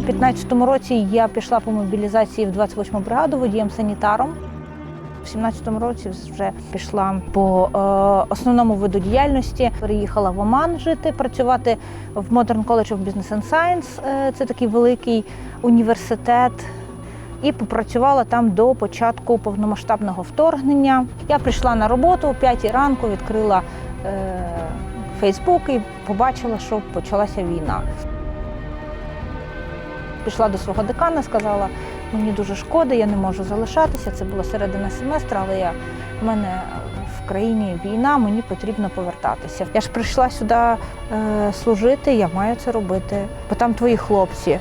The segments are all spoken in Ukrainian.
2015 році я пішла по мобілізації в 28-му бригаду водієм-санітаром. В 17-му році вже пішла по е, основному виду діяльності. Переїхала в Оман жити, працювати в Modern College of Business and Science. Е, це такий великий університет. І попрацювала там до початку повномасштабного вторгнення. Я прийшла на роботу о 5 ранку, відкрила е, Фейсбук і побачила, що почалася війна. Пішла до свого декана, сказала, мені дуже шкода, я не можу залишатися. Це була середина семестра, але я, в мене в країні війна, мені потрібно повертатися. Я ж прийшла сюди е, служити, я маю це робити, бо там твої хлопці.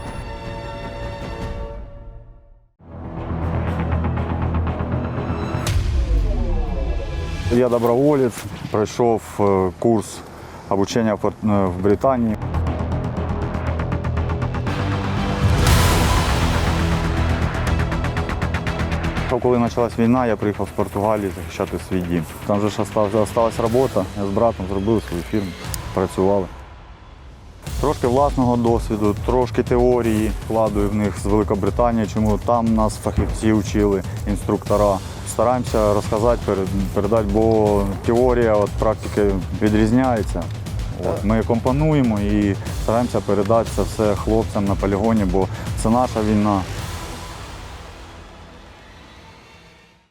Я доброволець, пройшов е, курс обучення в е, в Британії. Коли почалась війна, я приїхав з Португалії захищати свій дім. Там же ж залишилась робота. Я з братом зробили свою фірму, працювали. Трошки власного досвіду, трошки теорії вкладую в них з Великобританії, чому там нас фахівці вчили, інструктора. Стараємося розказати, передати, бо теорія від практики відрізняється. От, ми компонуємо і стараємося передати це все хлопцям на полігоні, бо це наша війна.